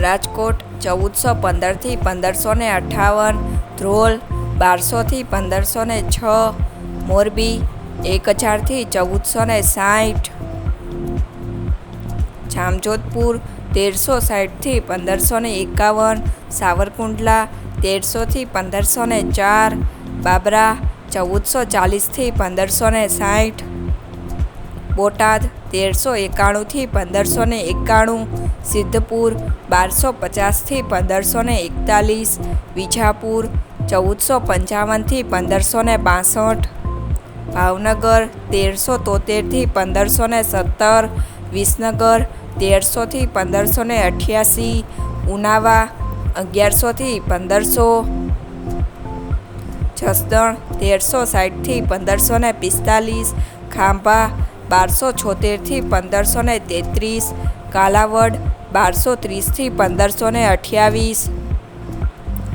રાજકોટ, ચૌદસો પંદરથી પંદરસો ને અઠ્ઠાવન ધ્રોલ, બારસોથી પંદરસો ને છ, મોરબી એક હજારથી ચૌદસો ને સાઠ. જામજોધપુર, તેરસો સાઠથી પંદરસો ને એકાવન, સાવરકુંડલા, તેરસોથી પંદરસો ને ચાર, બાબરા, ચૌદસો ચાલીસથી પંદરસો ને સાઠ. બોટાદ તેરસો એકાણુંથી પંદરસો ને એકાણું, સિદ્ધપુર બારસો પચાસથી પંદરસો ને એકતાલીસ, વિજાપુર ચૌદસો પંચાવનથી પંદરસો ને બાસઠ, ભાવનગર તેરસો તોતેરથી પંદરસો ને સત્તર, વિસનગર તેરસોથી પંદરસો ને અઠ્યાસી, ઉનાવા અગિયારસોથી પંદરસો, જસદણ તેરસો સાઠથી પંદરસો ને પિસ્તાલીસ, ખાંભા બારસો છોતેરથી પંદરસો ને તેત્રીસ, કાલાવડ બારસો ત્રીસથી પંદરસો ને અઠ્યાવીસ,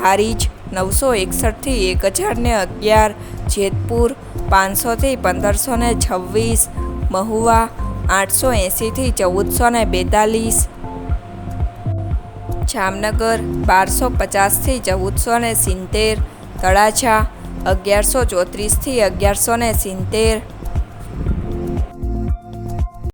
હારીજ નવસો એકસઠથી એક હજાર ને અગિયાર, જેતપુર પાંચસોથી પંદરસો ને છવ્વીસ, મહુવા આઠસો એંસીથી ચૌદસો ને બેતાલીસ, જામનગર બારસો પચાસથી ચૌદસો ને સિત્તેર, તળાજા અગિયારસો ચોત્રીસથી અગિયારસો ને સિત્તેર